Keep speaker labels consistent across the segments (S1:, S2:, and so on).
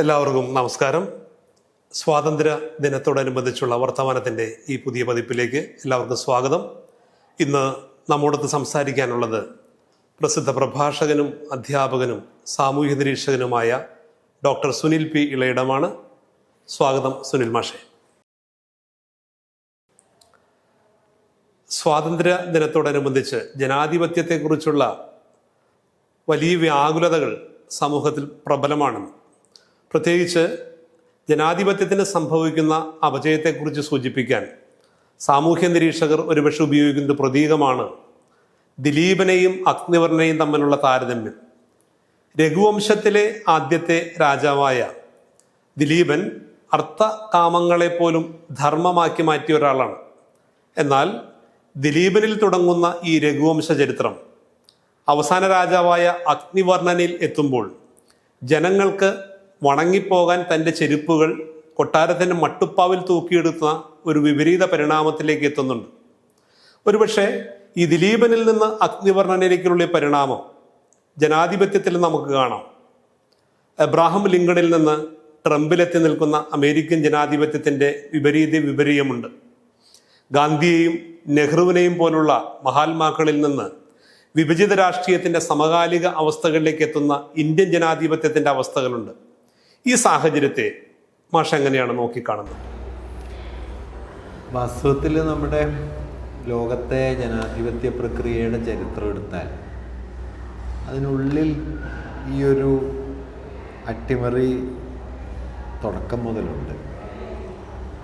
S1: എല്ലാവർക്കും നമസ്കാരം. സ്വാതന്ത്ര്യ ദിനത്തോടനുബന്ധിച്ചുള്ള വർത്തമാനത്തിന്റെ ഈ പുതിയ പതിപ്പിലേക്ക് എല്ലാവർക്കും സ്വാഗതം. ഇന്ന് നമ്മോടൊത്ത് സംസാരിക്കാനുള്ളത് പ്രസിദ്ധ പ്രഭാഷകനും അധ്യാപകനും സാമൂഹ്യ നിരീക്ഷകനുമായ ഡോക്ടർ സുനിൽ പി ഇളയിടമാണ്. സ്വാഗതം സുനിൽ മാഷെ. സ്വാതന്ത്ര്യ ദിനത്തോടനുബന്ധിച്ച് ജനാധിപത്യത്തെക്കുറിച്ചുള്ള വലിയ വ്യാകുലതകൾ സമൂഹത്തിൽ പ്രബലമാണെന്ന് പ്രത്യേകിച്ച് ജനാധിപത്യത്തിന് സംഭവിക്കുന്ന അപജയത്തെക്കുറിച്ച് സൂചിപ്പിക്കാൻ സാമൂഹ്യ നിരീക്ഷകർ ഒരുപക്ഷെ ഉപയോഗിക്കുന്നത് പ്രതീകമാണ്. ദിലീപനെയും അഗ്നിവർണയും തമ്മിലുള്ള താരതമ്യം. രഘുവംശത്തിലെ ആദ്യത്തെ രാജാവായ ദിലീപൻ അർത്ഥകാമങ്ങളെപ്പോലും ധർമ്മമാക്കി മാറ്റിയ ഒരാളാണ്. എന്നാൽ ദിലീപനിൽ തുടങ്ങുന്ന ഈ രഘുവംശ ചരിത്രം അവസാന രാജാവായ അഗ്നിവർണനിൽ എത്തുമ്പോൾ ജനങ്ങൾക്ക് വണങ്ങിപ്പോകാൻ തന്റെ ചെരുപ്പുകൾ കൊട്ടാരത്തിന്റെ മട്ടുപ്പാവിൽ തൂക്കിയെടുത്ത ഒരു വിപരീത പരിണാമത്തിലേക്ക് എത്തുന്നുണ്ട്. ഒരുപക്ഷെ ഈ ദിലീപനിൽ നിന്ന് അഗ്നിവർണനിലേക്കുള്ള പരിണാമം ജനാധിപത്യത്തിൽ നമുക്ക് കാണാം. എബ്രാഹിം ലിങ്കണിൽ നിന്ന് ട്രംപിലെത്തി നിൽക്കുന്ന അമേരിക്കൻ ജനാധിപത്യത്തിന്റെ വിപരീത വിപരീയമുണ്ട്. ഗാന്ധിയെയും നെഹ്റുവിനെയും പോലുള്ള മഹാത്മാക്കളിൽ നിന്ന് വിഭജിത രാഷ്ട്രീയത്തിന്റെ സമകാലിക അവസ്ഥകളിലേക്ക് എത്തുന്ന ഇന്ത്യൻ ജനാധിപത്യത്തിന്റെ അവസ്ഥകളുണ്ട്. ഈ സാഹചര്യത്തെ മാഷ എങ്ങനെയാണ് നോക്കിക്കാണുന്നത്?
S2: വാസ്തവത്തിൽ നമ്മുടെ ലോകത്തെ ജനാധിപത്യ പ്രക്രിയയുടെ ചരിത്രം എടുത്താൽ അതിനുള്ളിൽ ഈ ഒരു അട്ടിമറി തുടക്കം മുതലുണ്ട്.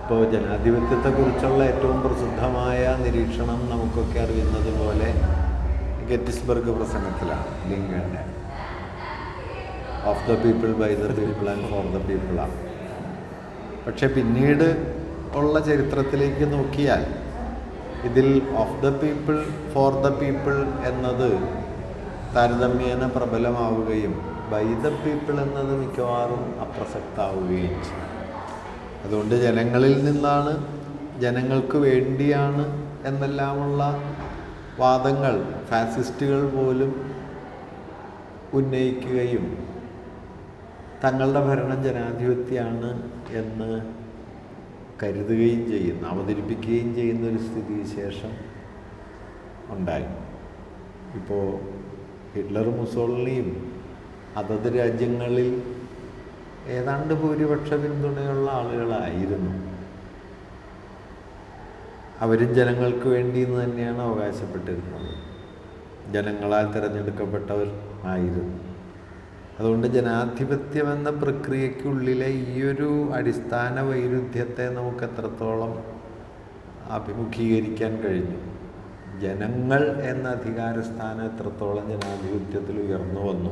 S2: ഇപ്പോൾ ജനാധിപത്യത്തെക്കുറിച്ചുള്ള ഏറ്റവും പ്രസിദ്ധമായ നിരീക്ഷണം നമുക്കൊക്കെ അറിയുന്നത് പോലെ ഗെറ്റിസ്ബർഗ് പ്രസംഗത്തിലാണ് ലിങ്കന്റെ of the people by the people and for the പീപ്പിളാണ് പക്ഷെ പിന്നീട് ഉള്ള ചരിത്രത്തിലേക്ക് നോക്കിയാൽ ഇതിൽ of the people for the people എന്നത് താരതമ്യേന പ്രബലമാവുകയും ബൈ ദ പീപ്പിൾ എന്നത് മിക്കവാറും അപ്രസക്താവുകയും ചെയ്യും. അതുകൊണ്ട് ജനങ്ങളിൽ നിന്നാണ് ജനങ്ങൾക്ക് വേണ്ടിയാണ് എന്നെല്ലാമുള്ള വാദങ്ങൾ ഫാസിസ്റ്റുകൾ പോലും ഉന്നയിക്കുകയും തങ്ങളുടെ ഭരണം ജനാധിപത്യമാണ് എന്ന് കരുതുകയും ചെയ്യുന്ന അവതരിപ്പിക്കുകയും ചെയ്യുന്ന ഒരു സ്ഥിതിവിശേഷം ഉണ്ടായി. ഇപ്പോൾ ഹിറ്റ്ലർ മുസോളിനിയും അതത് രാജ്യങ്ങളിൽ ഏതാണ്ട് ഭൂരിപക്ഷ പിന്തുണയുള്ള ആളുകളായിരുന്നു. അവരും ജനങ്ങൾക്ക് വേണ്ടി എന്ന് തന്നെയാണ് അവകാശപ്പെട്ടിരുന്നത്. ജനങ്ങളാൽ തിരഞ്ഞെടുക്കപ്പെട്ടവർ ആയിരുന്നു. അതുകൊണ്ട് ജനാധിപത്യം എന്ന പ്രക്രിയയ്ക്കുള്ളിലെ ഈയൊരു അടിസ്ഥാന വൈരുദ്ധ്യത്തെ നമുക്ക് എത്രത്തോളം അഭിമുഖീകരിക്കാൻ കഴിഞ്ഞു? ജനങ്ങൾ എന്ന അധികാരസ്ഥാനം എത്രത്തോളം ജനാധിപത്യത്തിൽ ഉയർന്നു വന്നു?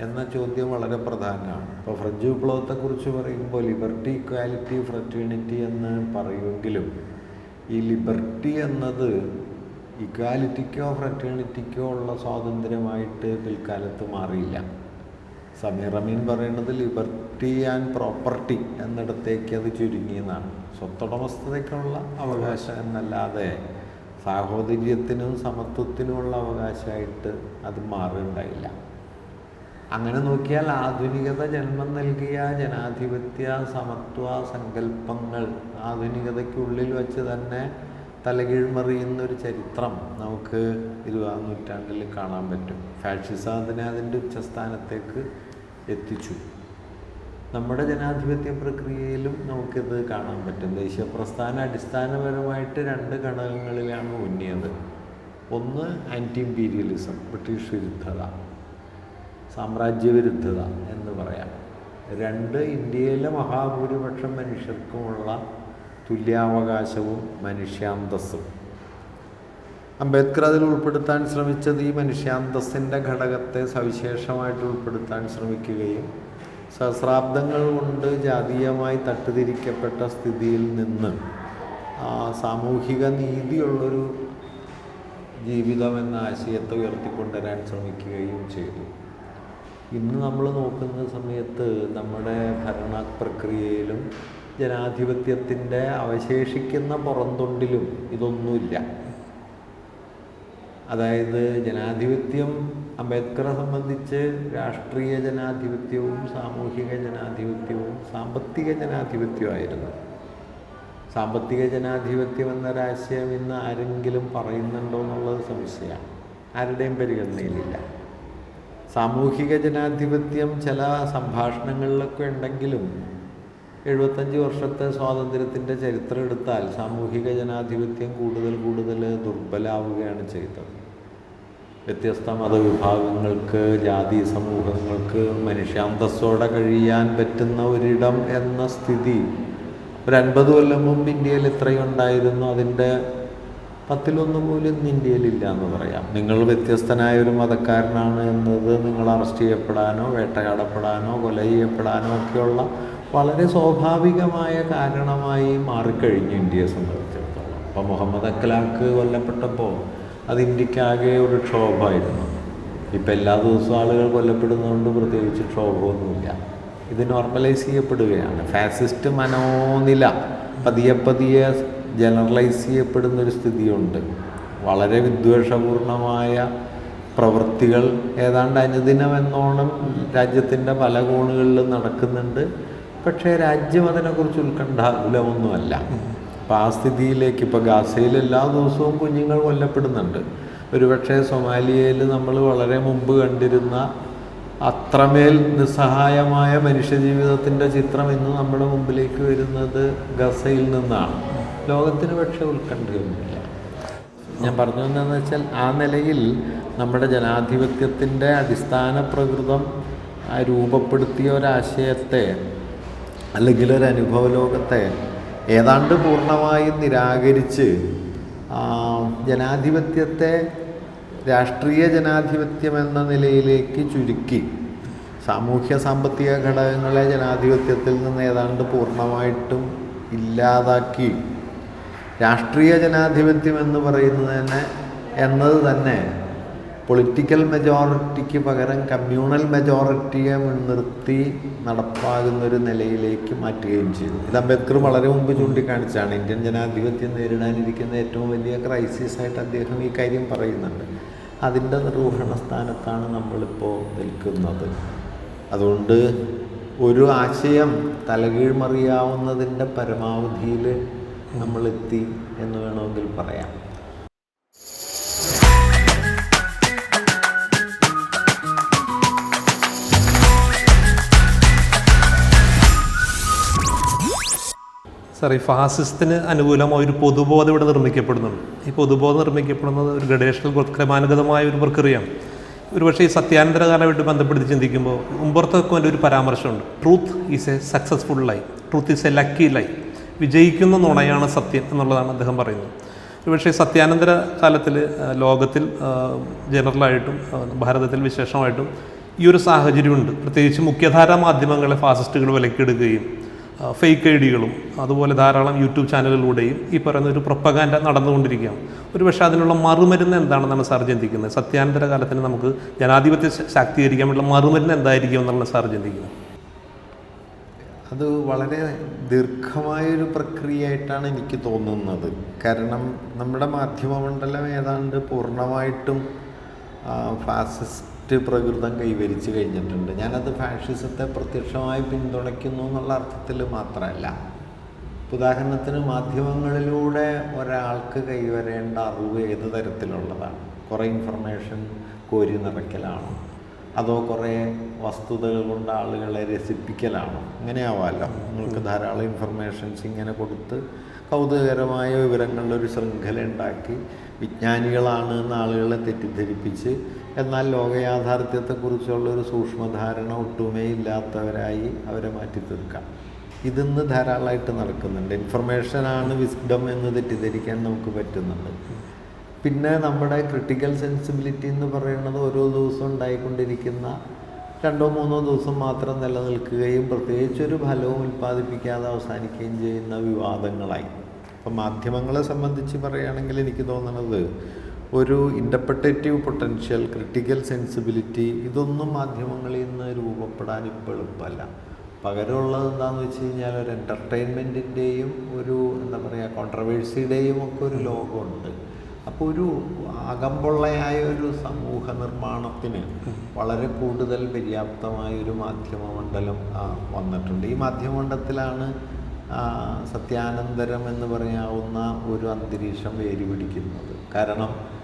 S2: എന്ന ചോദ്യം വളരെ പ്രധാനമാണ്. ഇപ്പോൾ ഫ്രഞ്ച് വിപ്ലവത്തെക്കുറിച്ച് പറയുമ്പോൾ ലിബർട്ടി ഇക്വാലിറ്റി ഫ്രറ്റേണിറ്റി എന്ന് പറയുമെങ്കിലും ഈ ലിബർട്ടി എന്നത് ഇക്വാലിറ്റിക്കോ ഫ്രറ്റേണിറ്റിക്കോ ഉള്ള സ്വാതന്ത്ര്യമായിട്ട് പിൽക്കാലത്ത് മാറിയില്ല. സമീർ അമീൻ പറയുന്നത് ലിബർട്ടി ആൻഡ് പ്രോപ്പർട്ടി എന്നിടത്തേക്ക് അത് ചുരുങ്ങിയെന്നാണ് സ്വത്തുടമസ്ഥതയ്ക്കുള്ള അവകാശം എന്നല്ലാതെ സാഹോദര്യത്തിനും സമത്വത്തിനുമുള്ള അവകാശമായിട്ട് അത് മാറുകയുണ്ടായില്ല. അങ്ങനെ നോക്കിയാൽ ആധുനികത ജന്മം നൽകിയ ജനാധിപത്യ സമത്വ സങ്കല്പങ്ങൾ ആധുനികതയ്ക്കുള്ളിൽ വെച്ച് തന്നെ തലകീഴ്മറിയുന്ന ഒരു ചരിത്രം നമുക്ക് ഇരുപതാം നൂറ്റാണ്ടിൽ കാണാൻ പറ്റും. ഫാഷിസം അതിനെ അതിന്റെ ഉച്ചസ്ഥാനത്തേക്ക് എത്തിച്ചു. നമ്മുടെ ജനാധിപത്യ പ്രക്രിയയിലും നമുക്കിത് കാണാൻ പറ്റും. ദേശീയ പ്രസ്ഥാനം അടിസ്ഥാനപരമായിട്ട് രണ്ട് ഘടകങ്ങളിലാണ് ഊന്നിയത് ഒന്ന് ആന്റി ഇമ്പീരിയലിസം ബ്രിട്ടീഷ് വിരുദ്ധത സാമ്രാജ്യവിരുദ്ധത എന്ന് പറയാം. രണ്ട് ഇന്ത്യയിലെ മഹാഭൂരിപക്ഷം മനുഷ്യർക്കുമുള്ള തുല്യാവകാശവും മനുഷ്യാന്തസ്സും. അംബേദ്കർ അതിൽ ഉൾപ്പെടുത്താൻ ശ്രമിച്ചത് ഈ മനുഷ്യാന്തസ്സിന്റെ ഘടകത്തെ സവിശേഷമായിട്ട് ഉൾപ്പെടുത്താൻ ശ്രമിക്കുകയും സഹസ്രാബ്ദങ്ങൾ കൊണ്ട് ജാതീയമായി തട്ടുതിരിക്കപ്പെട്ട സ്ഥിതിയിൽ നിന്ന് സാമൂഹിക നീതിയുള്ളൊരു ജീവിതം എന്ന ആശയത്തെ ഉയർത്തിക്കൊണ്ടുവരാൻ ശ്രമിക്കുകയും ചെയ്തു. ഇന്ന് നമ്മൾ നോക്കുന്ന സമയത്ത് നമ്മുടെ ഭരണ പ്രക്രിയയിലും ജനാധിപത്യത്തിന്റെ അവശേഷിക്കുന്ന പുറന്തൊണ്ടിലും ഇതൊന്നുമില്ല. അതായത് ജനാധിപത്യം അംബേദ്കറെ സംബന്ധിച്ച് രാഷ്ട്രീയ ജനാധിപത്യവും സാമൂഹിക ജനാധിപത്യവും സാമ്പത്തിക ജനാധിപത്യമായിരുന്നു സാമ്പത്തിക ജനാധിപത്യം എന്നൊരാശയം ഇന്ന് ആരെങ്കിലും പറയുന്നുണ്ടോ എന്നുള്ളത് സംശയമാണ്. ആരുടെയും പരിഗണനയിലില്ല. സാമൂഹിക ജനാധിപത്യം ചില സംഭാഷണങ്ങളിലൊക്കെ ഉണ്ടെങ്കിലും എഴുപത്തഞ്ച് വർഷത്തെ സ്വാതന്ത്ര്യത്തിന്റെ ചരിത്രം എടുത്താൽ സാമൂഹിക ജനാധിപത്യം കൂടുതൽ കൂടുതൽ ദുർബലാവുകയാണ് ചെയ്തത്. വ്യത്യസ്ത മതവിഭാഗങ്ങൾക്ക് ജാതി സമൂഹങ്ങൾക്ക് മനുഷ്യാന്തസ്സോടെ കഴിയാൻ പറ്റുന്ന ഒരിടം എന്ന സ്ഥിതി ഒരു അൻപത് കൊല്ലം മുമ്പ് ഇന്ത്യയിൽ എത്രയും ഉണ്ടായിരുന്നു. അതിന്റെ പത്തിലൊന്ന് പോലും ഇന്ന് ഇന്ത്യയിലില്ല എന്ന് പറയാം. നിങ്ങൾ വ്യത്യസ്തനായ ഒരു മതക്കാരനാണ് എന്നത് നിങ്ങൾ അറസ്റ്റ് ചെയ്യപ്പെടാനോ വേട്ടയാടപ്പെടാനോ കൊല ചെയ്യപ്പെടാനോ ഒക്കെയുള്ള വളരെ സ്വാഭാവികമായ കാരണമായി മാറിക്കഴിഞ്ഞു ഇന്ത്യയെ സംബന്ധിച്ചിടത്തോളം. അപ്പോൾ മുഹമ്മദ് അഖ്ലാഖ് കൊല്ലപ്പെട്ടപ്പോൾ അത് ഇന്ത്യക്കാകെ ഒരു ക്ഷോഭമായിരുന്നു. ഇപ്പം എല്ലാ ദിവസവും ആളുകൾ കൊല്ലപ്പെടുന്നതുകൊണ്ട് പ്രത്യേകിച്ച് ക്ഷോഭമൊന്നുമില്ല. ഇത് നോർമലൈസ് ചെയ്യപ്പെടുകയാണ്. ഫാസിസ്റ്റ് മനോനില പതിയെ പതിയെ ജനറലൈസ് ചെയ്യപ്പെടുന്ന ഒരു സ്ഥിതിയുണ്ട്. വളരെ വിദ്വേഷപൂർണമായ പ്രവൃത്തികൾ ഏതാണ്ട് അനുദിനം എന്നോണം രാജ്യത്തിന്റെ പല കോണുകളിലും നടക്കുന്നുണ്ട്. പക്ഷേ രാജ്യം അതിനെക്കുറിച്ച് ഉത്കണ്ഠാകുലമൊന്നുമല്ല അപ്പോൾ ആ സ്ഥിതിയിലേക്ക് ഇപ്പോൾ ഗാസയിൽ എല്ലാ ദിവസവും കുഞ്ഞുങ്ങൾ കൊല്ലപ്പെടുന്നുണ്ട്. ഒരുപക്ഷെ സൊമാലിയയിൽ നമ്മൾ വളരെ മുമ്പ് കണ്ടിരുന്ന അത്രമേൽ നിസ്സഹായമായ മനുഷ്യജീവിതത്തിന്റെ ചിത്രം ഇന്ന് നമ്മുടെ മുമ്പിലേക്ക് വരുന്നത് ഗസയിൽ നിന്നാണ്. ലോകത്തിന് പക്ഷേ ഉത്കണ്ഠയൊന്നുമില്ല ഞാൻ പറഞ്ഞു എന്താണെന്ന് വെച്ചാൽ ആ നിലയിൽ നമ്മുടെ ജനാധിപത്യത്തിന്റെ അടിസ്ഥാന പ്രകൃതം രൂപപ്പെടുത്തിയ ഒരാശയത്തെ അല്ലെങ്കിൽ ഒരു അനുഭവ ലോകത്തെ ഏതാണ്ട് പൂർണമായും നിരാകരിച്ച് ജനാധിപത്യത്തെ രാഷ്ട്രീയ ജനാധിപത്യം എന്ന നിലയിലേക്ക് ചുരുക്കി. സാമൂഹ്യ സാമ്പത്തിക ഘടകങ്ങളെ ജനാധിപത്യത്തിൽ നിന്ന് ഏതാണ്ട് പൂർണമായിട്ടും ഇല്ലാതാക്കി. രാഷ്ട്രീയ ജനാധിപത്യം എന്ന് പറയുന്നത് തന്നെ എന്നത് തന്നെ പൊളിറ്റിക്കൽ മെജോറിറ്റിക്ക് പകരം കമ്മ്യൂണൽ മെജോറിറ്റിയെ മുൻനിർത്തി നടപ്പാകുന്ന ഒരു നിലയിലേക്ക് മാറ്റുകയും ചെയ്തു. ഇത് അംബേദ്കർ വളരെ മുമ്പ് ചൂണ്ടിക്കാണിച്ചാണ് ഇന്ത്യൻ ജനാധിപത്യം നേരിടാനിരിക്കുന്ന ഏറ്റവും വലിയ ക്രൈസിസ് ആയിട്ട് അദ്ദേഹം ഈ കാര്യം പറയുന്നുണ്ട്. അതിന്റെ നിർവഹണ സ്ഥാനത്താണ് നമ്മളിപ്പോൾ നിൽക്കുന്നത്. അതുകൊണ്ട് ഒരു ആശയം തലകീഴ്മറിയാവുന്നതിന്റെ പരമാവധിയിൽ നമ്മളെത്തി എന്ന് വേണമെങ്കിൽ പറയാം.
S1: സാർ ഈ ഫാസിസത്തിന് അനുകൂലമായ ഒരു പൊതുബോധം ഇവിടെ നിർമ്മിക്കപ്പെടുന്നുണ്ട്. ഈ പൊതുബോധം നിർമ്മിക്കപ്പെടുന്നത് ഒരു ഗഡേഷണൽ ക്രമാനുഗതമായ ഒരു പ്രക്രിയയാണ്. ഒരുപക്ഷെ ഈ സത്യാനന്തര കാലമായിട്ട് ബന്ധപ്പെടുത്തി ചിന്തിക്കുമ്പോൾ മുമ്പർത്തൊക്കെ അതിന്റെ ഒരു പരാമർശമുണ്ട്. Truth is a successful lie truth is a lucky lie വിജയിക്കുന്ന നുണയാണ് സത്യം എന്നുള്ളതാണ് അദ്ദേഹം പറയുന്നത്. ഒരുപക്ഷെ സത്യാനന്തര കാലത്തിൽ ലോകത്തിൽ ജനറലായിട്ടും ഭാരതത്തിൽ വിശേഷമായിട്ടും ഈ ഒരു സാഹചര്യമുണ്ട്. പ്രത്യേകിച്ച് മുഖ്യധാരാ മാധ്യമങ്ങളെ ഫാസിസ്റ്റുകൾ വിലക്കെടുക്കുകയും ഫേക്ക് ഐ ഡികളും അതുപോലെ ധാരാളം യൂട്യൂബ് ചാനലുകളിലൂടെയും ഈ പറയുന്ന ഒരു പ്രൊപ്പഗാൻഡ നടന്നുകൊണ്ടിരിക്കുകയാണ്. ഒരു പക്ഷേ അതിനുള്ള മറുമരുന്ന് എന്താണെന്നാണ് സാർ ചിന്തിക്കുന്നത്? സത്യാനന്തര കാലത്തിന് നമുക്ക് ജനാധിപത്യ ശാക്തീകരിക്കാൻ വേണ്ടിയുള്ള മറുമരുന്ന് എന്തായിരിക്കും എന്നാണ് സാർ ചിന്തിക്കുന്നത്.
S2: അത് വളരെ ദീർഘമായൊരു പ്രക്രിയയായിട്ടാണ് എനിക്ക് തോന്നുന്നത്. കാരണം നമ്മുടെ മാധ്യമമണ്ഡലം ഏതാണ്ട് പൂർണമായിട്ടും ആ, ഫാസിസ്റ്റ് പ്രകൃതം കൈവരിച്ചു കഴിഞ്ഞിട്ടുണ്ട്. ഞാനത് ഫാഷിസത്തെ പ്രത്യക്ഷമായി പിന്തുണയ്ക്കുന്നു എന്നുള്ള അർത്ഥത്തിൽ മാത്രമല്ല. ഉദാഹരണത്തിന് മാധ്യമങ്ങളിലൂടെ ഒരാൾക്ക് കൈവരേണ്ട അറിവ് ഏത് തരത്തിലുള്ളതാണ്? കുറേ ഇൻഫർമേഷൻ കോരി നിറയ്ക്കലാണോ. അതോ കുറേ വസ്തുതകൾ കൊണ്ട് ആളുകളെ രസിപ്പിക്കലാണോ. ഇങ്ങനെ ആവാമല്ലോ നിങ്ങൾക്ക് ധാരാളം ഇൻഫർമേഷൻസ് ഇങ്ങനെ കൊടുത്ത് കൗതുകകരമായ വിവരങ്ങളുടെ ഒരു ശൃംഖല ഉണ്ടാക്കി വിജ്ഞാനികളാണ് എന്ന് ആളുകളെ തെറ്റിദ്ധരിപ്പിച്ച് എന്നാൽ ലോകയാഥാർത്ഥ്യത്തെക്കുറിച്ചുള്ളൊരു സൂക്ഷ്മധാരണ ഒട്ടുമേയില്ലാത്തവരായി അവരെ മാറ്റി തീർക്കാം. ഇതിന്ന് ധാരാളമായിട്ട് നടക്കുന്നുണ്ട്. ഇൻഫർമേഷനാണ് വിസ്ഡം എന്ന് തെറ്റിദ്ധരിക്കാൻ നമുക്ക് പറ്റുന്നുണ്ട്. പിന്നെ നമ്മുടെ ക്രിട്ടിക്കൽ സെൻസിബിലിറ്റി എന്ന് പറയുന്നത് ഓരോ ദിവസവും ഉണ്ടായിക്കൊണ്ടിരിക്കുന്ന രണ്ടോ മൂന്നോ ദിവസം മാത്രം നിലനിൽക്കുകയും പ്രത്യേകിച്ച് ഒരു ഫലവും ഉൽപ്പാദിപ്പിക്കാതെ അവസാനിക്കുകയും ചെയ്യുന്ന വിവാദങ്ങളായി. അപ്പം മാധ്യമങ്ങളെ സംബന്ധിച്ച് പറയുകയാണെങ്കിൽ എനിക്ക് തോന്നുന്നത് ഒരു ഇന്റർപ്രട്ടേറ്റീവ് പൊട്ടൻഷ്യൽ ക്രിട്ടിക്കൽ സെൻസിബിലിറ്റി ഇതൊന്നും മാധ്യമങ്ങളിൽ നിന്ന് രൂപപ്പെടാൻ ഇപ്പോൾ എളുപ്പമല്ല. പകരമുള്ളത് എന്താണെന്ന് വെച്ച് കഴിഞ്ഞാൽ ഒരു എന്റർടൈൻമെന്റിന്റെയും ഒരു എന്താ പറയുക കോൺട്രവേഴ്സിയുടെയും ഒക്കെ ഒരു ലോകമുണ്ട്. അപ്പോൾ ഒരു അകമ്പൊള്ളയായ ഒരു സമൂഹ നിർമ്മാണത്തിന് വളരെ കൂടുതൽ പര്യാപ്തമായ ഒരു മാധ്യമമണ്ഡലം വന്നിട്ടുണ്ട്. ഈ മാധ്യമമണ്ഡലത്തിലാണ് സത്യാനന്തരം എന്ന് പറയാവുന്ന ഒരു അന്തരീക്ഷം വേരി പിടിക്കുന്നത് കാരണം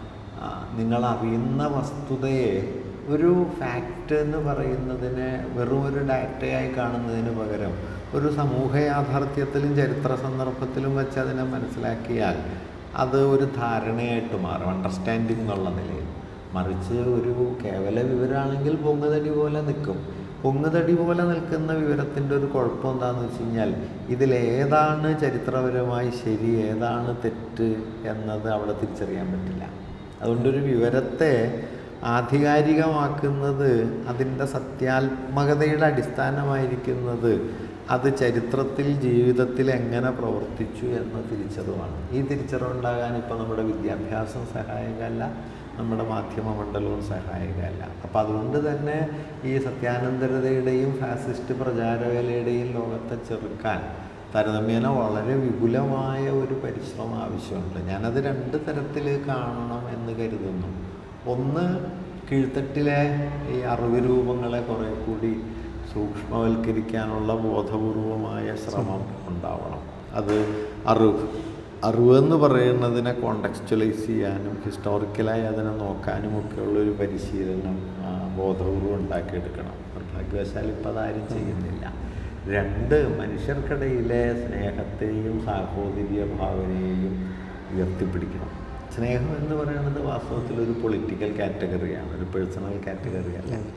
S2: നിങ്ങൾ അറിയുന്ന വസ്തുതയെ ഒരു ഫാക്റ്റ് എന്ന് പറയുന്നതിനെ വെറും ഒരു ഡാറ്റയായി കാണുന്നതിന് പകരം ഒരു സമൂഹ യാഥാർത്ഥ്യത്തിലും ചരിത്ര സന്ദർഭത്തിലും വെച്ച് അതിനെ മനസ്സിലാക്കിയാൽ അത് ഒരു ധാരണയായിട്ട് മാറും അണ്ടർസ്റ്റാൻഡിങ് എന്നുള്ള നിലയിൽ. മറിച്ച് ഒരു കേവല വിവരമാണെങ്കിൽ പൊങ്ങുതടി പോലെ നിൽക്കും. പൊങ്ങുതടി പോലെ നിൽക്കുന്ന വിവരത്തിന്റെ ഒരു കുഴപ്പം എന്താണെന്ന് വെച്ച് കഴിഞ്ഞാൽ ഇതിലേതാണ് ചരിത്രപരമായി ശരി ഏതാണ് തെറ്റ് എന്നത് അവിടെ തിരിച്ചറിയാൻ പറ്റില്ല. അതുകൊണ്ടൊരു വിവരത്തെ ആധികാരികമാക്കുന്നത് അതിന്റെ സത്യാത്മകതയുടെ അടിസ്ഥാനമായിരിക്കുന്നത് അത് ചരിത്രത്തിൽ ജീവിതത്തിൽ എങ്ങനെ പ്രവർത്തിച്ചു എന്ന തിരിച്ചറിവാണ്. ഈ തിരിച്ചറിവുണ്ടാകാൻ ഇപ്പോൾ നമ്മുടെ വിദ്യാഭ്യാസം സഹായകമല്ല നമ്മുടെ മാധ്യമ മണ്ഡലവും സഹായകമല്ല. അപ്പം അതുകൊണ്ട് തന്നെ ഈ സത്യാനന്തരതയുടെയും ഫാസിസ്റ്റ് പ്രചാരവേലയുടെയും ലോകത്തെ ചെറുക്കാൻ താരതമ്യേന വളരെ വിപുലമായ ഒരു പരിശ്രമം ആവശ്യമുണ്ട്. ഞാനത് രണ്ട് തരത്തിൽ കാണണം എന്ന് കരുതുന്നു. ഒന്ന് കീഴ്ത്തട്ടിലെ ഈ അറിവ് രൂപങ്ങളെ കുറേ കൂടി സൂക്ഷ്മവൽക്കരിക്കാനുള്ള ബോധപൂർവമായ ശ്രമം ഉണ്ടാവണം. അത് അറിവ്. അറിവ് എന്ന് പറയുന്നതിനെ കോണ്ടക്സ്റ്റുലൈസ് ചെയ്യാനും ഹിസ്റ്റോറിക്കലായി അതിനെ നോക്കാനും ഒക്കെയുള്ള ഒരു പരിശീലനം ബോധപൂർവം ബോധപൂർവം ഉണ്ടാക്കിയെടുക്കണം. നിർഭാഗ്യവശാൽ ഇപ്പം അതാരും ചെയ്യുന്നില്ല. രണ്ട് മനുഷ്യർക്കിടയിലെ സ്നേഹത്തെയും സാഹോദര്യ ഭാവനയെയും ഉയർത്തിപ്പിടിക്കണം. സ്നേഹം എന്ന് പറയുന്നത് വാസ്തവത്തിൽ ഒരു പൊളിറ്റിക്കൽ കാറ്റഗറിയാണ് ഒരു പേഴ്സണൽ കാറ്റഗറിയാണ് അല്ല.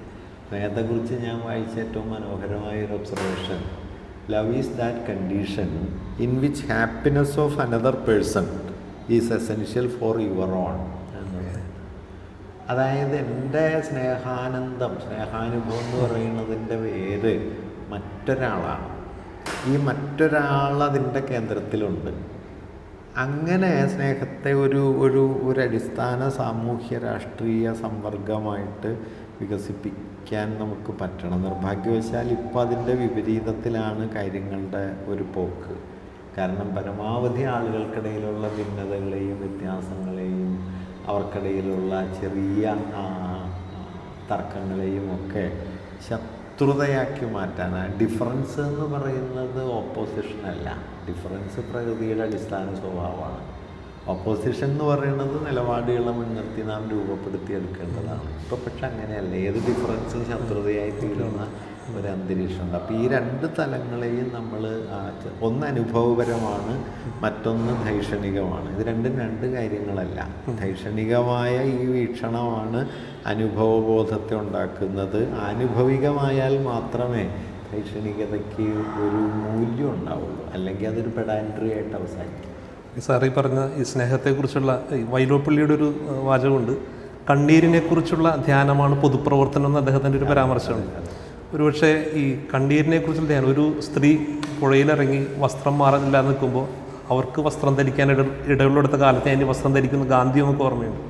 S2: സ്നേഹത്തെക്കുറിച്ച് ഞാൻ വായിച്ച ഏറ്റവും മനോഹരമായ ഒരു observation love is that condition in which happiness of another person is essential for your own അതായത് എന്റെ സ്നേഹാനന്ദം സ്നേഹാനുഭവം എന്ന് പറയുന്നതിന്റെ പേര് മറ്റൊരാളാണ്. ഈ മറ്റൊരാൾ അതിന്റെ കേന്ദ്രത്തിലുണ്ട്. അങ്ങനെ സ്നേഹത്തെ ഒരു ഒരു ഒരു അടിസ്ഥാന സാമൂഹ്യ രാഷ്ട്രീയ സമ്പർക്കമായിട്ട് വികസിപ്പിക്കാൻ നമുക്ക് പറ്റണം. നിർഭാഗ്യവശാൽ ഇപ്പോൾ അതിന്റെ വിപരീതത്തിലാണ് കാര്യങ്ങളുടെ ഒരു പോക്ക്. കാരണം പരമാവധി ആളുകൾക്കിടയിലുള്ള ഭിന്നതകളെയും വ്യത്യാസങ്ങളെയും അവർക്കിടയിലുള്ള ചെറിയ തർക്കങ്ങളെയും ഒക്കെ ശത്രുതയാക്കി മാറ്റാൻ ഡിഫറൻസ് എന്ന് പറയുന്നത് ഓപ്പോസിഷനല്ല ഡിഫറൻസ് പ്രകൃതിയുടെ അടിസ്ഥാന സ്വഭാവമാണ്. ഓപ്പോസിഷൻ എന്ന് പറയുന്നത് നിലപാടുകളെ മുൻനിർത്തി നാം രൂപപ്പെടുത്തിയെടുക്കേണ്ടതാണ്. ഇപ്പോൾ പക്ഷെ അങ്ങനെയല്ല. ഏത് ഡിഫറൻസും ശത്രുതയായി തീരുന്ന ഒരു അന്തരീക്ഷമുണ്ട്. അപ്പോൾ ഈ രണ്ട് തലങ്ങളെയും നമ്മൾ ഒന്ന് അനുഭവപരമാണ് മറ്റൊന്ന് ധൈഷണികമാണ് ഇത് രണ്ടും രണ്ട് കാര്യങ്ങളല്ല. ധൈഷണികമായ ഈ വീക്ഷണമാണ് അനുഭവബോധത്തെ ഉണ്ടാക്കുന്നത്. ആനുഭവികമായാൽ മാത്രമേ ധൈഷണികതയ്ക്ക് ഒരു മൂല്യം ഉണ്ടാവുള്ളൂ. അല്ലെങ്കിൽ അതൊരു പെഡാൻട്രി ആയിട്ട് അവസാനിക്കും.
S1: സാർ ഈ പറഞ്ഞ ഈ സ്നേഹത്തെക്കുറിച്ചുള്ള വൈലോപ്പള്ളിയുടെ ഒരു വാചകമുണ്ട്. കണ്ണീരിനെക്കുറിച്ചുള്ള ധ്യാനമാണ് പൊതുപ്രവർത്തനം എന്ന് അദ്ദേഹത്തിന്റെ ഒരു പരാമർശമുണ്ട്. ഒരുപക്ഷെ ഈ കണ്ണീരിനെ കുറിച്ചുള്ള ധ്യാനം ഒരു സ്ത്രീ പുഴയിലിറങ്ങി വസ്ത്രം മാറുന്നില്ല നിൽക്കുമ്പോൾ അവർക്ക് വസ്ത്രം ധരിക്കാൻ ഇട ഇടയുള്ളെടുത്ത കാലത്ത് അതിന് വസ്ത്രം ധരിക്കുന്ന ഗാന്ധി നമുക്ക് ഓർമ്മയുണ്ട്.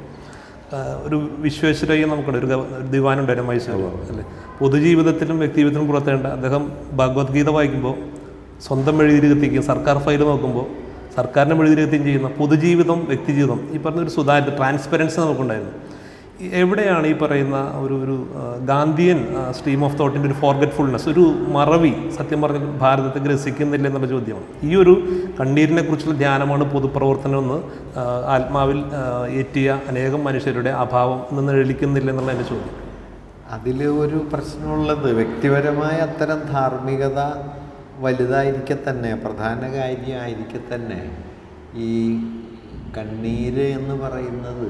S1: ഒരു വിശ്വേശ്വരയ്യ നമുക്കുണ്ട് ഒരു ദിവാനുണ്ടായിരുന്നു മൈസൂർ അല്ലേ? പൊതുജീവിതത്തിലും വ്യക്തിജീവിതത്തിലും പുറത്തേണ്ട. അദ്ദേഹം ഭഗവത്ഗീത വായിക്കുമ്പോൾ സ്വന്തം മെഴുതിരികത്തിക്കും സർക്കാർ ഫയൽ നോക്കുമ്പോൾ സർക്കാരിനെ മെഴുതിരികത്തിയും ചെയ്യുന്ന പൊതുജീവിതം വ്യക്തിജീവിതം ഈ പറഞ്ഞൊരു സുതാര്യത സുതാര്യ ട്രാൻസ്പെറൻസി നമുക്കുണ്ടായിരുന്നു. എവിടെയാണ് ഈ പറയുന്ന ഒരു ഒരു ഗാന്ധിയൻ സ്ട്രീം ഓഫ് തോട്ടിന്റെ ഒരു ഫോർഗറ്റ്ഫുൾനെസ് ഒരു മറവി സത്യം പറഞ്ഞാൽ ഭാരതത്തെ ഗ്രസിക്കുന്നില്ല എന്നുള്ള ചോദ്യമാണ്. ഈ ഒരു കണ്ണീരിനെ കുറിച്ചുള്ള ധ്യാനമാണ് പൊതുപ്രവർത്തനം എന്ന് ആത്മാവിൽ ഏറ്റിയ അനേകം മനുഷ്യരുടെ അഭാവം നിന്ന് എഴുതിക്കുന്നില്ല എന്നുള്ള എന്റെ ചോദ്യം.
S2: അതിൽ ഒരു പ്രശ്നമുള്ളത് വ്യക്തിപരമായ അത്തരം ധാർമ്മികത വലുതായിരിക്കെ തന്നെ പ്രധാന കാര്യമായിരിക്കെ തന്നെ ഈ കണ്ണീര് എന്ന് പറയുന്നത്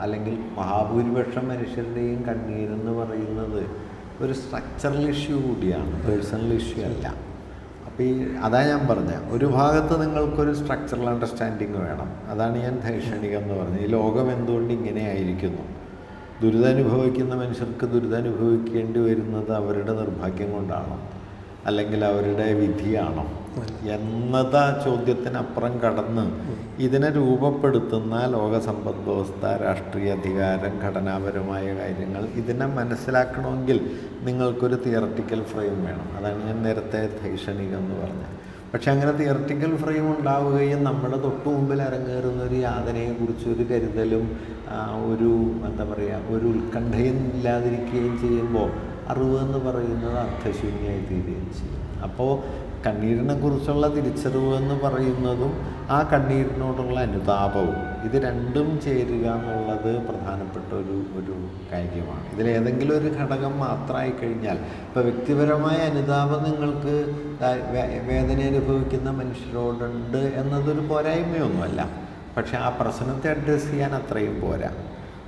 S2: അല്ലെങ്കിൽ മഹാഭൂരിപക്ഷം മനുഷ്യരുടെയും കണ്ണീരെന്ന് പറയുന്നത് ഒരു സ്ട്രക്ചറൽ ഇഷ്യൂ കൂടിയാണ് പേഴ്സണൽ ഇഷ്യൂ അല്ല. അപ്പോൾ ഈ അതാ ഞാൻ പറഞ്ഞ ഒരു ഭാഗത്ത് നിങ്ങൾക്കൊരു സ്ട്രക്ചറൽ അണ്ടർസ്റ്റാൻഡിങ് വേണം. അതാണ് ഞാൻ ധൈക്ഷണികം എന്ന് പറഞ്ഞത് ഈ ലോകം എന്തുകൊണ്ട് ഇങ്ങനെ ആയിരിക്കുന്നു? ദുരിതമനുഭവിക്കുന്ന മനുഷ്യർക്ക് ദുരിതമനുഭവിക്കേണ്ടി വരുന്നത് അവരുടെ നിർഭാഗ്യം കൊണ്ടാണോ? അല്ലെങ്കിൽ അവരുടെ വിധിയാണോ? എന്നത് ചോദ്യത്തിനപ്പുറം കടന്ന് ഇതിനെ രൂപപ്പെടുത്തുന്ന ലോക സമ്പദ് വ്യവസ്ഥ രാഷ്ട്രീയ അധികാരം ഘടനാപരമായ കാര്യങ്ങൾ ഇതിനെ മനസ്സിലാക്കണമെങ്കിൽ നിങ്ങൾക്കൊരു തിയറട്ടിക്കൽ ഫ്രെയിം വേണം. അതാണ് ഞാൻ നേരത്തെ ധൈഷണികം എന്ന് പറഞ്ഞത്. പക്ഷെ അങ്ങനെ തിയറട്ടിക്കൽ ഫ്രെയിം ഉണ്ടാവുകയും നമ്മുടെ തൊട്ടു മുമ്പിൽ അരങ്ങേറുന്ന ഒരു യാതനയെക്കുറിച്ച് ഒരു കരുതലും ഒരു എന്താ പറയുക ഒരു ഉത്കണ്ഠയും ഇല്ലാതിരിക്കുകയും ചെയ്യുമ്പോൾ അറിവ് എന്ന് പറയുന്നത് അർത്ഥശൂന്യമായി തീരുകയും ചെയ്യും. അപ്പോൾ കണ്ണീരിനെ കുറിച്ചുള്ള തിരിച്ചറിവ് എന്ന് പറയുന്നതും ആ കണ്ണീരിനോടുള്ള അനുതാപവും ഇത് രണ്ടും ചേരുക എന്നുള്ളത് പ്രധാനപ്പെട്ട ഒരു ഒരു കാര്യമാണ്. ഇതിലേതെങ്കിലും ഒരു ഘടകം മാത്രമായി കഴിഞ്ഞാൽ ഇപ്പോൾ വ്യക്തിപരമായ അനുതാപം നിങ്ങൾക്ക് വേദന അനുഭവിക്കുന്ന മനുഷ്യരോടുണ്ട് എന്നതൊരു പോരായ്മയൊന്നുമല്ല. പക്ഷേ ആ പ്രശ്നത്തെ അഡ്രസ്സ് ചെയ്യാൻ അത്രയും പോരാ.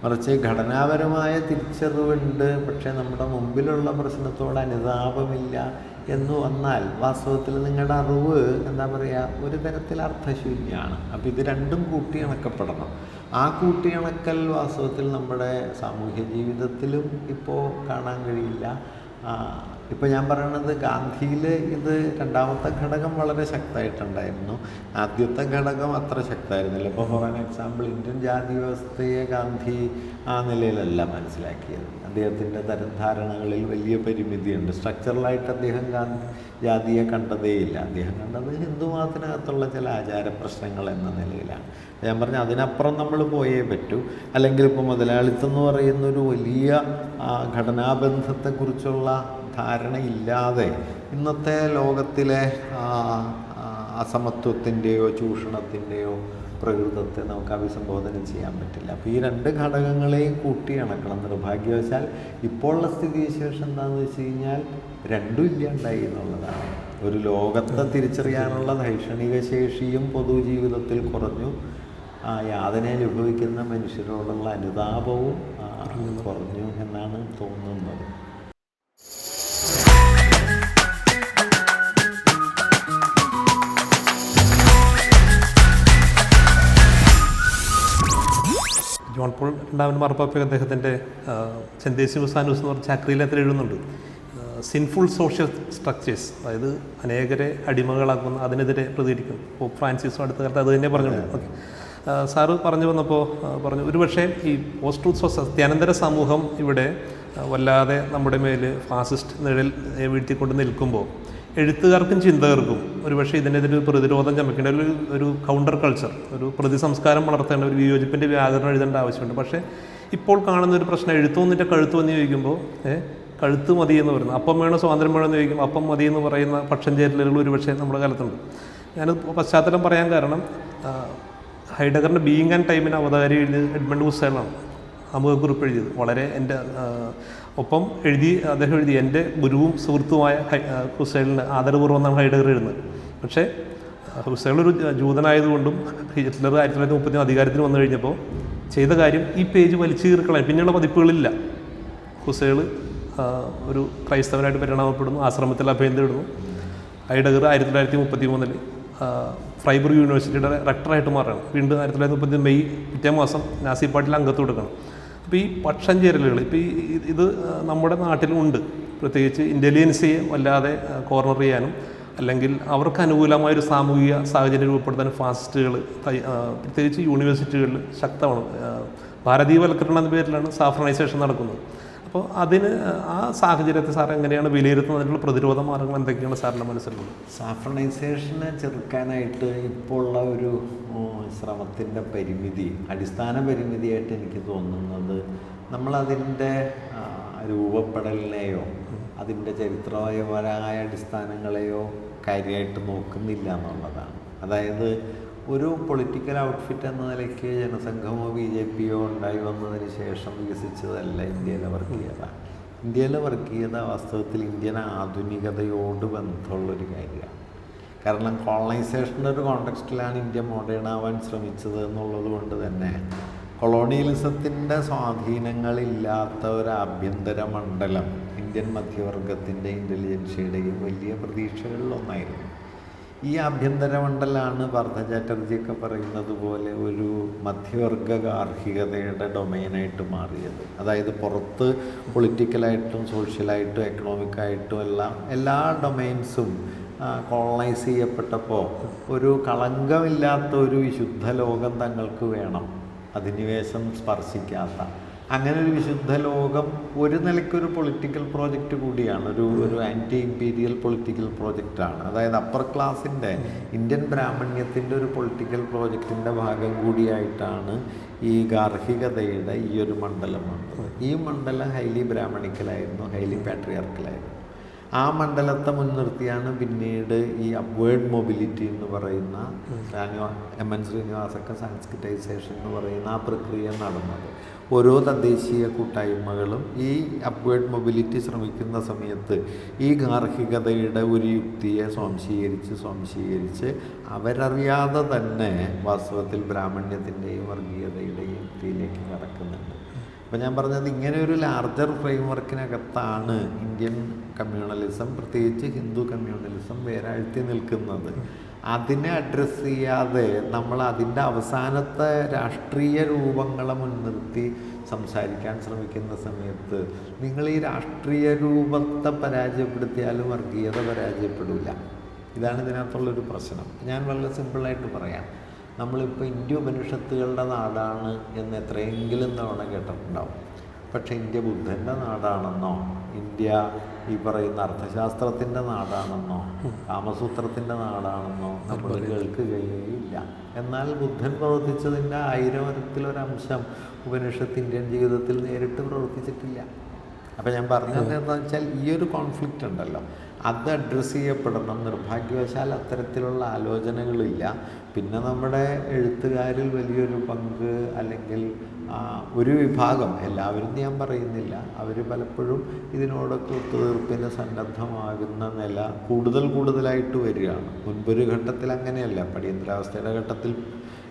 S2: മറിച്ച് ഘടനാപരമായ തിരിച്ചറിവുണ്ട്. പക്ഷേ നമ്മുടെ മുമ്പിലുള്ള പ്രശ്നത്തോട് അനുതാപമില്ല എന്ന് വന്നാൽ വാസ്തവത്തിൽ നിങ്ങളുടെ അറിവ് എന്താ പറയുക ഒരു തരത്തിൽ അർത്ഥശൂന്യമാണ്. അപ്പോൾ ഇത് രണ്ടും കൂട്ടിയിണക്കപ്പെടണം. ആ കൂട്ടിയിണക്കൽ വാസ്തവത്തിൽ നമ്മുടെ സാമൂഹ്യ ജീവിതത്തിലും ഇപ്പോൾ കാണാൻ കഴിയില്ല. ഇപ്പോൾ ഞാൻ പറയണത് ഗാന്ധിയിൽ ഇത് രണ്ടാമത്തെ ഘടകം വളരെ ശക്തമായിട്ടുണ്ടായിരുന്നു ആദ്യത്തെ ഘടകം അത്ര ശക്തമായിരുന്നില്ല ഇപ്പോൾ ഫോർ ആൻ എക്സാമ്പിൾ ഇന്ത്യൻ ജാതി വ്യവസ്ഥയെ ഗാന്ധി ആ നിലയിലല്ല മനസ്സിലാക്കിയത്. അദ്ദേഹത്തിന്റെ തരം ധാരണകളിൽ വലിയ പരിമിതിയുണ്ട്. സ്ട്രക്ചറലായിട്ട് അദ്ദേഹം ഗാന്ധി ജാതിയെ കണ്ടതേയില്ല. അദ്ദേഹം കണ്ടത് ഹിന്ദു മതത്തിനകത്തുള്ള ചില ആചാര പ്രശ്നങ്ങൾ എന്ന നിലയിലാണ്. ഞാൻ പറഞ്ഞു അതിനപ്പുറം നമ്മൾ പോയേ പറ്റൂ. അല്ലെങ്കിൽ ഇപ്പോൾ മുതലാളിത്തം എന്ന് പറയുന്ന ഒരു വലിയ ഘടനാബന്ധത്തെക്കുറിച്ചുള്ള ധാരണയില്ലാതെ ഇന്നത്തെ ലോകത്തിലെ അസമത്വത്തിന്റെയോ ചൂഷണത്തിന്റെയോ പ്രകൃതത്തെ നമുക്ക് അഭിസംബോധന ചെയ്യാൻ പറ്റില്ല. അപ്പോൾ ഈ രണ്ട് ഘടകങ്ങളെയും കൂട്ടിയിണക്കണം നിർഭാഗ്യവശാൽ ഇപ്പോഴുള്ള സ്ഥിതിവിശേഷം എന്താണെന്ന് വെച്ച് കഴിഞ്ഞാൽ രണ്ടും ഇല്ലാണ്ടായി എന്നുള്ളതാണ്. ഒരു ലോകത്തെ തിരിച്ചറിയാനുള്ള ധൈക്ഷണിക ശേഷിയും പൊതുജീവിതത്തിൽ കുറഞ്ഞു. ആ യാതന അനുഭവിക്കുന്ന മനുഷ്യരോടുള്ള അനുതാപവും കുറഞ്ഞു എന്നാണ് തോന്നുന്നത്.
S1: ജോൺ പോൾ രണ്ടാമൻ മാർപ്പാപ്പ അദ്ദേഹത്തിന്റെ ചെന്തേസി മുസാനൂസ് എന്ന് പറഞ്ഞ ചക്രിയിലത്തിൽ എഴുതുന്നുണ്ട്. സിൻഫുൾ സോഷ്യൽ സ്ട്രക്ചേഴ്സ് അതായത് അനേകരെ അടിമകളാക്കുന്ന അതിനെതിരെ പ്രതികരിക്കും. പോപ്പ് ഫ്രാൻസിസും അടുത്ത കാലത്ത് അത് തന്നെ പറഞ്ഞിട്ടുണ്ട്. ഓക്കെ സാറ് പറഞ്ഞു വന്നപ്പോൾ പറഞ്ഞു ഒരുപക്ഷെ ഈ പോസ്റ്റ് ട്രൂത്ത് സത്യാനന്തര സമൂഹം ഇവിടെ വല്ലാതെ നമ്മുടെ മേൽ ഫാസിസ്റ്റ് നിഴൽ വീഴ്ത്തിക്കൊണ്ട് നിൽക്കുമ്പോൾ എഴുത്തുകാർക്കും ചിന്തകർക്കും ഒരുപക്ഷെ ഇതിനെതിരെ പ്രതിരോധം ചമയ്ക്കേണ്ട ഒരു ഒരു കൗണ്ടർ കൾച്ചർ ഒരു പ്രതി സംസ്കാരം വളർത്തേണ്ട ഒരു വിയോജിപ്പിന്റെ വ്യാകരണം എഴുതേണ്ട ആവശ്യമുണ്ട്. പക്ഷേ ഇപ്പോൾ കാണുന്ന ഒരു പ്രശ്നം എഴുത്തോന്നിന്റെ കഴുത്തു എന്ന് ചോദിക്കുമ്പോൾ കഴുത്ത് മതി എന്ന് പറയുന്നത് അപ്പം വേണോ സ്വാതന്ത്ര്യം വേണോ എന്ന് ചോദിക്കും അപ്പം മതി എന്ന് പറയുന്ന പക്ഷം ചേരലുകൾ ഒരുപക്ഷെ നമ്മുടെ കാലത്തുണ്ട്. ഞാൻ പശ്ചാത്തലം പറയാൻ കാരണം ഹൈഡഗറിന്റെ ബീയിങ് ആൻഡ് ടൈമിന് അവതാരി എഴുതിയത് എഡ്മണ്ട് ഹുസൈനാണ് അമുഖക്കുറിപ്പ് എഴുതിയത് വളരെ എന്റെ ഒപ്പം എഴുതി അദ്ദേഹം എഴുതി എന്റെ ഗുരുവും സുഹൃത്തുമായ ഹൈ- ഹുസൈലിന് ആദരപൂർവം ഹൈഡഗർ എഴുതുന്നത്. പക്ഷേ ഹുസൈൽ ഒരു ജൂതനായതുകൊണ്ടും ഹിറ്റ്ലർ ആയിരത്തി തൊള്ളായിരത്തി മുപ്പത്തി അധികാരത്തിന് വന്നു കഴിഞ്ഞപ്പോൾ ചെയ്ത കാര്യം ഈ പേജ് വലിച്ചു കീറിക്കളയാൻ പിന്നെയുള്ള പതിപ്പുകളില്ല. ഹുസൈൽ ഒരു ക്രൈസ്തവനായിട്ട് പരിണാമപ്പെടുന്നു ആശ്രമത്തിൽ അഭയം തേടുന്നു ഹൈഡഗർ ആയിരത്തി തൊള്ളായിരത്തി മുപ്പത്തി മൂന്നിൽ ഫ്രൈബർഗ് യൂണിവേഴ്സിറ്റിയുടെ റെക്ടറായിട്ട് മാറുകയാണ്. വീണ്ടും ആയിരത്തി തൊള്ളായിരത്തി മുപ്പത്തി മെയ് പിറ്റേ മാസം നാസി പാർട്ടിയിൽ അംഗത്വം എടുക്കണം. അപ്പോൾ ഈ പക്ഷം ചേരലുകൾ ഇപ്പോൾ ഈ ഇത് നമ്മുടെ നാട്ടിലുണ്ട് പ്രത്യേകിച്ച് ഇന്റലിജൻസിയെ വല്ലാതെ കോർണർ ചെയ്യാനും അല്ലെങ്കിൽ അവർക്ക് അനുകൂലമായൊരു സാമൂഹിക സാഹചര്യം രൂപപ്പെടുത്താൻ ഫാസിസ്റ്റുകൾ പ്രത്യേകിച്ച് യൂണിവേഴ്സിറ്റികളിൽ ശക്തമാണ്. ഭാരതീയവൽക്കരണം എന്ന പേരിലാണ് സാഫ്രണൈസേഷൻ നടക്കുന്നത്. അപ്പോൾ അതിന് ആ സാഹചര്യത്തെ സാർ എങ്ങനെയാണ് വിലയിരുത്തുന്നതിനുള്ള പ്രതിരോധ മാർഗങ്ങൾ എന്തൊക്കെയാണ് സാറിന്റെ മനസ്സിലുള്ളത്?
S2: സാഫ്രണൈസേഷനെ ചെറുക്കാനായിട്ട് ഇപ്പോൾ ഉള്ള ഒരു ശ്രമത്തിന്റെ പരിമിതി അടിസ്ഥാന പരിമിതിയായിട്ട് എനിക്ക് തോന്നുന്നത് നമ്മളതിന്റെ രൂപപ്പെടലിനെയോ അതിന്റെ ചരിത്രപരമായ അടിസ്ഥാനങ്ങളെയോ കാര്യമായിട്ട് നോക്കുന്നില്ല എന്നുള്ളതാണ്. അതായത് ഒരു പൊളിറ്റിക്കൽ ഔട്ട്ഫിറ്റ് എന്ന നിലയ്ക്ക് ജനസംഘമോ ബി ജെ പിയോ ഉണ്ടായി വന്നതിന് ശേഷം വികസിച്ചതല്ല ഇന്ത്യയിലെ വർഗീയത. ഇന്ത്യയിലെ വർഗീയത വാസ്തവത്തിൽ ഇന്ത്യൻ ആധുനികതയോട് ബന്ധമുള്ളൊരു കാര്യമാണ്. കാരണം കോളനൈസേഷന്റെ ഒരു കോണ്ടെക്സ്റ്റിലാണ് ഇന്ത്യ മോഡേൺ ആവാൻ ശ്രമിച്ചത് എന്നുള്ളത് കൊണ്ട് തന്നെ കൊളോണിയലിസത്തിന്റെ സ്വാധീനങ്ങളില്ലാത്ത ഒരു ആഭ്യന്തര മണ്ഡലം ഇന്ത്യൻ മധ്യവർഗത്തിന്റെ ഇന്റലിജൻസിയുടെയും വലിയ പ്രതീക്ഷകളിലൊന്നായിരുന്നു ഈ ആഭ്യന്തര മണ്ഡലമാണ് പാർത്ഥ ചാറ്റർജിയൊക്കെ പറയുന്നത് പോലെ ഒരു മധ്യവർഗ ഗാർഹികതയുടെ ഡൊമൈനായിട്ട് മാറിയത്. അതായത് പുറത്ത് പൊളിറ്റിക്കലായിട്ടും സോഷ്യലായിട്ടും എക്കണോമിക്കായിട്ടും എല്ലാം എല്ലാ ഡൊമൈൻസും കോളനൈസ് ചെയ്യപ്പെട്ടപ്പോൾ ഒരു കളങ്കമില്ലാത്ത ഒരു വിശുദ്ധ ലോകം തങ്ങൾക്ക് വേണം. അധിനിവേശം സ്പർശിക്കാത്ത. അങ്ങനെ ഒരു വിശുദ്ധ ലോകം ഒരു നിലയ്ക്കൊരു പൊളിറ്റിക്കൽ പ്രോജക്റ്റ് കൂടിയാണ്. ഒരു ഒരു ആന്റി ഇമ്പീരിയൽ പൊളിറ്റിക്കൽ പ്രോജക്റ്റാണ് അതായത് അപ്പർ ക്ലാസിന്റെ ഇന്ത്യൻ ബ്രാഹ്മണ്യത്തിന്റെ ഒരു പൊളിറ്റിക്കൽ പ്രോജക്റ്റിന്റെ ഭാഗം കൂടിയായിട്ടാണ് ഈ ഗാർഹികതയുടെ ഈ ഒരു മണ്ഡലം വന്നത്. ഈ മണ്ഡലം ഹൈലി ബ്രാഹ്മണിക്കലായിരുന്നു ഹൈലി പാട്രിയാർക്കലായിരുന്നു ആ മണ്ഡലത്തെ മുൻനിർത്തിയാണ് പിന്നീട് ഈ അപ്വേർഡ് മൊബിലിറ്റി എന്ന് പറയുന്ന ശ്രീനിവാ എം എൻ ശ്രീനിവാസൊക്കെ സാൻസ്ക്രിറ്റൈസേഷൻ എന്ന് പറയുന്ന ആ പ്രക്രിയ നടന്നത്. ഓരോ തദ്ദേശീയ കൂട്ടായ്മകളും ഈ അപ്വേർഡ് മൊബിലിറ്റി ശ്രമിക്കുന്ന സമയത്ത് ഈ ഗാർഹികതയുടെ ഒരു യുക്തിയെ സ്വാംശീകരിച്ച് സ്വാംശീകരിച്ച് അവരറിയാതെ തന്നെ വാസ്തവത്തിൽ ബ്രാഹ്മണ്യത്തിന്റെയും വർഗീയതയുടെയും യുക്തിയിലേക്ക് കടക്കുന്നുണ്ട്. അപ്പോൾ ഞാൻ പറഞ്ഞത് ഇങ്ങനെ ഒരു ലാർജർ ഫ്രെയിംവർക്കിനകത്താണ് ഇന്ത്യൻ കമ്മ്യൂണലിസം പ്രത്യേകിച്ച് ഹിന്ദു കമ്മ്യൂണലിസം വേരാഴ്ത്തി നിൽക്കുന്നത്. അതിനെ അഡ്രസ്സ് ചെയ്യാതെ നമ്മൾ അതിന്റെ അവസാനത്തെ രാഷ്ട്രീയ രൂപങ്ങളെ മുൻനിർത്തി സംസാരിക്കാൻ ശ്രമിക്കുന്ന സമയത്ത് നിങ്ങൾ ഈ രാഷ്ട്രീയ രൂപത്തെ പരാജയപ്പെടുത്തിയാലും വർഗീയത പരാജയപ്പെടില്ല ഇതാണ് ഇതിനകത്തുള്ളൊരു പ്രശ്നം. ഞാൻ വളരെ സിമ്പിളായിട്ട് പറയാം. നമ്മളിപ്പോൾ ഇന്ത്യ ഉപനിഷത്തുകളുടെ നാടാണ് എന്ന് എത്രയെങ്കിലും തവണ കേട്ടിട്ടുണ്ടാവും. പക്ഷേ ഇന്ത്യ ബുദ്ധന്റെ നാടാണെന്നോ ഇന്ത്യ ഈ പറയുന്ന അർത്ഥശാസ്ത്രത്തിന്റെ നാടാണെന്നോ കാമസൂത്രത്തിന്റെ നാടാണെന്നോ നമ്മൾ കേൾക്കുകയില്ല എന്നാൽ ബുദ്ധൻ പ്രവർത്തിച്ചതിന്റെ ആയിരത്തിലൊരംശം ഉപനിഷത്ത് ഇന്ത്യൻ ജീവിതത്തിൽ നേരിട്ട് പ്രവർത്തിച്ചിട്ടില്ല. അപ്പം ഞാൻ പറഞ്ഞത് എന്താണെന്ന് വെച്ചാൽ ഈ ഒരു കോൺഫ്ലിക്റ്റ് ഉണ്ടല്ലോ. അത് അഡ്രസ്സ് ചെയ്യപ്പെടണം. നിർഭാഗ്യവശാൽ അത്തരത്തിലുള്ള ആലോചനകളില്ല. പിന്നെ നമ്മുടെ എഴുത്തുകാരിൽ വലിയൊരു പങ്ക് അല്ലെങ്കിൽ ഒരു വിഭാഗം എല്ലാവരും ഞാൻ പറയുന്നില്ല. അവർ പലപ്പോഴും ഇതിനോടൊക്കെ ഒത്തുതീർപ്പിന് സന്നദ്ധമാകുന്ന നില കൂടുതൽ കൂടുതലായിട്ട് വരികയാണ്. മുൻപൊരു ഘട്ടത്തിൽ അങ്ങനെയല്ല. അടിയന്തരാവസ്ഥയുടെ ഘട്ടത്തിൽ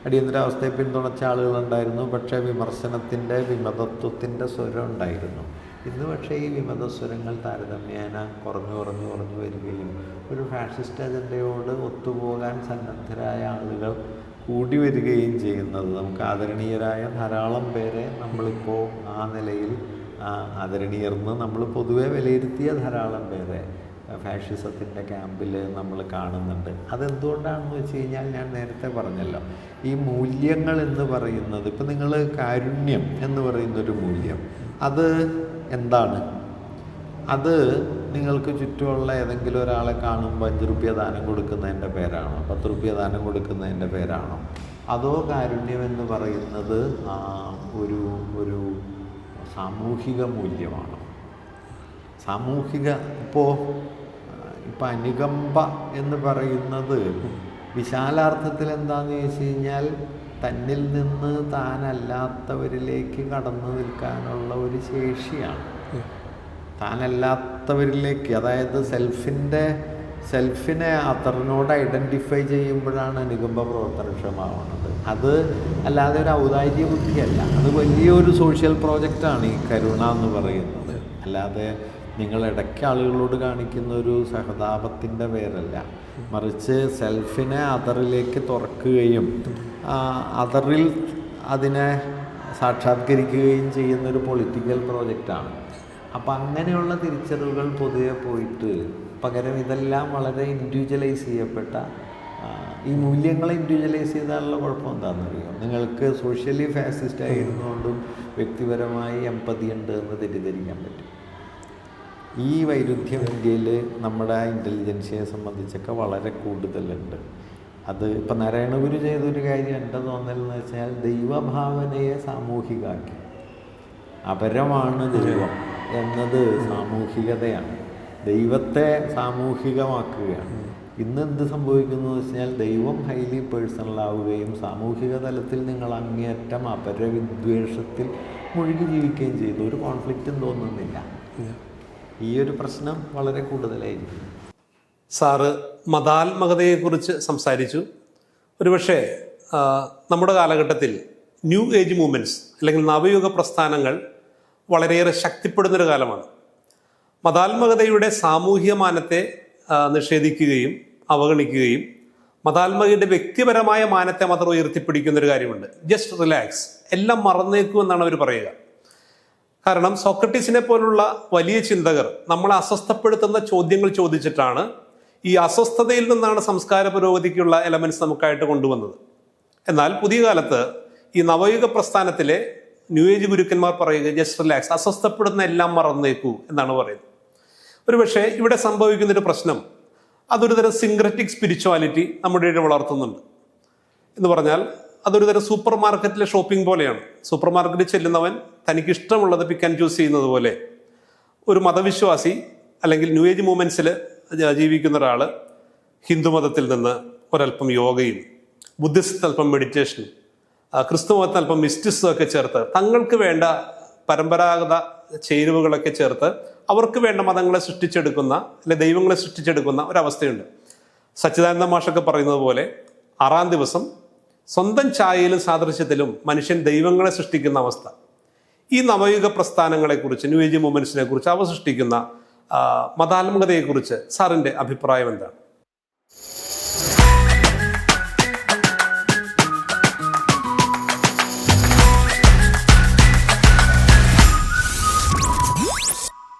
S2: അടിയന്തരാവസ്ഥയെ പിന്തുണച്ച ആളുകളുണ്ടായിരുന്നു. പക്ഷേ വിമർശനത്തിന്റെ വിമതത്വത്തിന്റെ സ്വരം ഉണ്ടായിരുന്നു. ഇന്ന് പക്ഷേ ഈ വിമതസ്വരങ്ങൾ താരതമ്യേന കുറഞ്ഞു കുറഞ്ഞു കുറഞ്ഞു വരികയും ഒരു ഫാഷിസ്റ്റ് അജണ്ടയോട് ഒത്തുപോകാൻ സന്നദ്ധരായ ആളുകൾ കൂടി വരികയും ചെയ്യുന്നത് നമുക്ക് ആദരണീയരായ ധാരാളം പേരെ നമ്മളിപ്പോൾ ആ നിലയിൽ ആദരണീയർന്ന് നമ്മൾ പൊതുവെ വിലയിരുത്തിയ ധാരാളം പേരെ ഫാഷിസത്തിന്റെ ക്യാമ്പിൽ നമ്മൾ കാണുന്നുണ്ട്. അതെന്തുകൊണ്ടാണെന്ന് വെച്ച് കഴിഞ്ഞാൽ ഞാൻ നേരത്തെ പറഞ്ഞല്ലോ ഈ മൂല്യങ്ങൾ എന്ന് പറയുന്നത് ഇപ്പം നിങ്ങൾ കാരുണ്യം എന്ന് പറയുന്നൊരു മൂല്യം അത് എന്താണ്? അത് നിങ്ങൾക്ക് ചുറ്റുമുള്ള ഏതെങ്കിലും ഒരാളെ കാണുമ്പോൾ അഞ്ച് റുപ്യ ദാനം കൊടുക്കുന്നതിന്റെ പേരാണോ? പത്ത് റുപ്യ ദാനം കൊടുക്കുന്നതിന്റെ പേരാണോ? അതോ കാരുണ്യം എന്ന് പറയുന്നത് ഒരു ഒരു സാമൂഹിക മൂല്യമാണ്? സാമൂഹിക ഇപ്പോൾ ഇപ്പം അനുകമ്പ എന്ന് പറയുന്നത് വിശാലാർത്ഥത്തിൽ എന്താണെന്ന് ചോദിച്ചു കഴിഞ്ഞാൽ തന്നിൽ നിന്ന് താനല്ലാത്തവരിലേക്ക് കടന്നു നിൽക്കാനുള്ള ഒരു ശേഷിയാണ്. താനല്ലാത്തവരിലേക്ക് അതായത് സെൽഫിന്റെ സെൽഫിനെ അത്തറിനോട് ഐഡന്റിഫൈ ചെയ്യുമ്പോഴാണ് അനുകമ്പ പ്രവർത്തനക്ഷമമാവുന്നത്. അത് അല്ലാതെ ഒരു ഔദാര്യ ബുദ്ധിയല്ല. അത് വലിയൊരു സോഷ്യൽ പ്രോജക്റ്റാണ് ഈ കരുണ എന്ന് പറയുന്നത്. അല്ലാതെ നിങ്ങൾ ഇടയ്ക്ക് ആളുകളോട് കാണിക്കുന്ന ഒരു സഹതാപത്തിന്റെ പേരല്ല മറിച്ച് സെൽഫിനെ അതറിലേക്ക് തുറക്കുകയും അതറിൽ അതിനെ സാക്ഷാത്കരിക്കുകയും ചെയ്യുന്ന ഒരു പൊളിറ്റിക്കൽ പ്രോജക്റ്റാണ്. അപ്പം അങ്ങനെയുള്ള തിരിച്ചറിവുകൾ പൊതുവെ പോയിട്ട് പകരം ഇതെല്ലാം വളരെ ഇൻഡിവിജ്വലൈസ് ചെയ്യപ്പെട്ട ഈ മൂല്യങ്ങളെ ഇൻഡിവിജ്വലൈസ് ചെയ്താലുള്ള കുഴപ്പം എന്താണെന്നറിയോ? നിങ്ങൾക്ക് സോഷ്യലി ഫാസിസ്റ്റ് ആയിരുന്നുകൊണ്ടും വ്യക്തിപരമായി എമ്പതി ഉണ്ട് എന്ന് തെറ്റിദ്ധരിക്കാൻ പറ്റും. ഈ വൈരുദ്ധ്യം ഇന്ത്യയിൽ നമ്മുടെ ഇന്റലിജൻസിയെ സംബന്ധിച്ചൊക്കെ വളരെ കൂടുതലുണ്ട്. അത് ഇപ്പം നാരായണഗുരു ചെയ്തൊരു കാര്യം എന്റെ തോന്നലെന്ന് വെച്ചാൽ ദൈവഭാവനയെ സാമൂഹികമാക്കി അപരമാണ് ദൈവം എന്നത് സാമൂഹികതയാണ്. ദൈവത്തെ സാമൂഹികമാക്കുകയാണ്. ഇന്ന് എന്ത് സംഭവിക്കുന്നു എന്ന് വെച്ചാൽ ദൈവം ഹൈലി പേഴ്സണൽ ആവുകയും സാമൂഹിക തലത്തിൽ നിങ്ങൾ അങ്ങേയറ്റം അപരവിദ്വേഷത്തിൽ മുഴുകി ജീവിക്കുകയും ചെയ്തു. ഒരു കോൺഫ്ലിക്റ്റും തോന്നുന്നില്ല. ഈ ഒരു പ്രശ്നം വളരെ കൂടുതലായിരിക്കും.
S1: സാറ് മതാത്മകതയെക്കുറിച്ച് സംസാരിച്ചു. ഒരുപക്ഷെ നമ്മുടെ കാലഘട്ടത്തിൽ ന്യൂ ഏജ് മൂവ്മെന്റ്സ് അല്ലെങ്കിൽ നവയുഗ പ്രസ്ഥാനങ്ങൾ വളരെയേറെ ശക്തിപ്പെടുന്നൊരു കാലമാണ്. മതാത്മകതയുടെ സാമൂഹ്യ മാനത്തെ നിഷേധിക്കുകയും അവഗണിക്കുകയും മതാത്മകയുടെ വ്യക്തിപരമായ മാനത്തെ മാത്രം ഉയർത്തിപ്പിടിക്കുന്ന ഒരു കാര്യമുണ്ട്. ജസ്റ്റ് റിലാക്സ് എല്ലാം മറന്നേക്കൂ എന്നാണ് അവർ പറയുക. കാരണം സോക്രട്ടീസിനെ പോലുള്ള വലിയ ചിന്തകർ നമ്മളെ അസ്വസ്ഥപ്പെടുത്തുന്ന ചോദ്യങ്ങൾ ചോദിച്ചിട്ടാണ് ഈ അസ്വസ്ഥതയിൽ നിന്നാണ് സംസ്കാര പുരോഗതിക്കുള്ള എലമെന്റ്സ് നമുക്കായിട്ട് കൊണ്ടുവന്നത്. എന്നാൽ പുതിയ കാലത്ത് ഈ നവയുഗ പ്രസ്ഥാനത്തിലെ ന്യൂ ഏജ് ഗുരുക്കന്മാർ പറയുക ജസ്റ്റ് റിലാക്സ് അസ്വസ്ഥപ്പെടുന്ന എല്ലാം മറന്നേക്കൂ എന്നാണ് പറയുന്നത്. ഒരുപക്ഷെ ഇവിടെ സംഭവിക്കുന്നൊരു പ്രശ്നം അതൊരു തരം സിംഗ്രറ്റിക് സ്പിരിച്വാലിറ്റി നമ്മുടെ ഇടയിൽ വളർത്തുന്നുണ്ട്. എന്ന് പറഞ്ഞാൽ അതൊരു തരം സൂപ്പർ മാർക്കറ്റിലെ ഷോപ്പിംഗ് പോലെയാണ്. സൂപ്പർ മാർക്കറ്റിൽ ചെല്ലുന്നവൻ തനിക്ക് ഇഷ്ടമുള്ളത് പിക്ക് ആൻഡ് ചൂസ് ചെയ്യുന്നത് പോലെ ഒരു മതവിശ്വാസി അല്ലെങ്കിൽ ന്യൂ ഏജ് മൂവ്മെന്റ്സിൽ ജീവിക്കുന്ന ഒരാൾ ഹിന്ദുമതത്തിൽ നിന്ന് ഒരല്പം യോഗയും ബുദ്ധിസ്റ്റ് അല്പം മെഡിറ്റേഷനും ആ, ക്രിസ്തു മതത്തിന് അല്പം മിസ്റ്റിസും ഒക്കെ ചേർത്ത് തങ്ങൾക്ക് വേണ്ട പരമ്പരാഗത ചേരുവകളൊക്കെ ചേർത്ത് അവർക്ക് വേണ്ട മതങ്ങളെ സൃഷ്ടിച്ചെടുക്കുന്ന അല്ലെ ദൈവങ്ങളെ സൃഷ്ടിച്ചെടുക്കുന്ന ഒരവസ്ഥയുണ്ട്. സച്ചിദാനന്ദ മാഷൊക്കെ പറയുന്നത് പോലെ ആറാം ദിവസം സ്വന്തം ഛായയിലും സാദൃശ്യത്തിലും മനുഷ്യൻ ദൈവങ്ങളെ സൃഷ്ടിക്കുന്ന അവസ്ഥ. ഈ നവയുഗ പ്രസ്ഥാനങ്ങളെക്കുറിച്ച് ന്യൂ ഏജ് മൂവ്മെന്റ്സിനെ കുറിച്ച് അവ സൃഷ്ടിക്കുന്ന മതാത്മകതയെക്കുറിച്ച് സാറിന്റെ അഭിപ്രായം എന്താണ്?